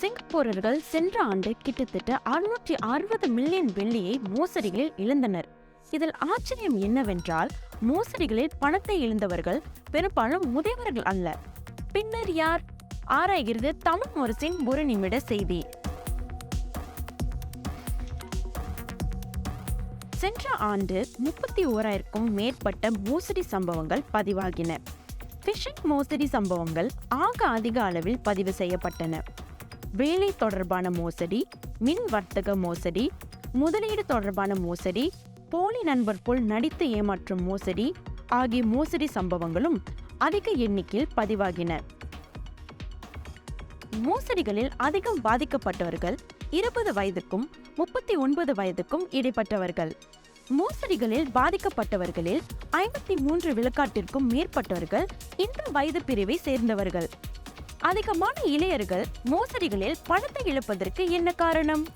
சிங்கப்பூரர்கள் சென்ற ஆண்டு கிட்டத்தட்ட அறுநூற்றி அறுபது மில்லியன் வெள்ளியை மோசடிகளில் இழந்தனர். இதில் ஆச்சரியம் என்னவென்றால் மோசடிகளில் பணத்தை இழந்தவர்கள் பெரும்பாலும் முதியவர்கள் அல்ல. பின்னர் யார்? ஆராய்கிறது தமிழ் முரசின் ஒரு நிமிட செய்தி. சென்ற ஆண்டு முப்பத்தி ஓராயிரக்கும் மேற்பட்ட மோசடி சம்பவங்கள் பதிவாகின. ஃபிஷிங் மோசடி சம்பவங்கள் ஆக அதிக அளவில் பதிவு செய்யப்பட்டன. வேலை தொடர்பான மோசடி மின் வர்த்தக மோசடி முதலீடு தொடர்பான மோசடி போலி நண்பர் போல் நடித்து ஏமாற்றும் மோசடி ஆகிய மோசடி சம்பவங்களும் அதிக எண்ணிக்கையில் பதிவாகின. மோசடிகளில் அதிகம் பாதிக்கப்பட்டவர்கள் இருபது வயதுக்கும் முப்பத்தி ஒன்பது வயதுக்கும் இடைப்பட்டவர்கள். மோசடிகளில் பாதிக்கப்பட்டவர்களில் ஐம்பத்தி மூன்று விழுக்காட்டிற்கும் மேற்பட்டவர்கள் இந்த வயது பிரிவை சேர்ந்தவர்கள். அதிகமான இளையர்கள் மோசடிகளில் பணத்தை இழப்பதற்கு என்ன காரணம்?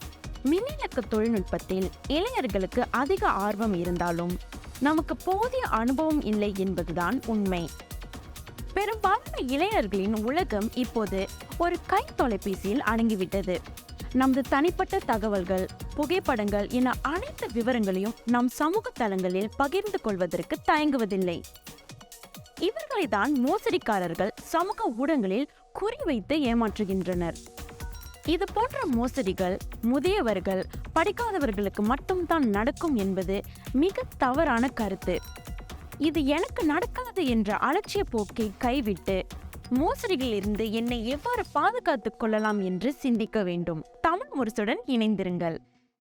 மின்னிலக்க தொழில்நுட்பத்தில் இளையர்களுக்கு அதிக ஆர்வம் இருந்தாலும் நமக்கு போதிய அனுபவம் இல்லை என்பதுதான் உண்மை. பெரும்பாலான இளைஞர்களின் உலகம் இப்போது ஒரு கை தொலைபேசியில் அடங்கிவிட்டது. நமது தனிப்பட்ட தகவல்கள் புகைப்படங்கள் என அனைத்து விவரங்களையும் நம் சமூக தளங்களில் பகிர்ந்து கொள்வதற்கு தயங்குவதில்லை. இவர்களை தான் மோசடிக்காரர்கள் சமூக ஊடகங்களில் குறிவைத்து ஏமாற்றுகின்றனர். இது போன்ற மோசடிகள் முதியவர்கள் படிக்காதவர்களுக்கு மட்டும்தான் நடக்கும் என்பது மிக தவறான கருத்து. இது எனக்கு நடக்காது என்ற அலட்சிய போக்கை கைவிட்டு மோசடிகளில் இருந்து என்னை எவ்வாறு பாதுகாத்துக் கொள்ளலாம் என்று சிந்திக்க வேண்டும். தமிழ் முரசுடன் இணைந்திருங்கள்.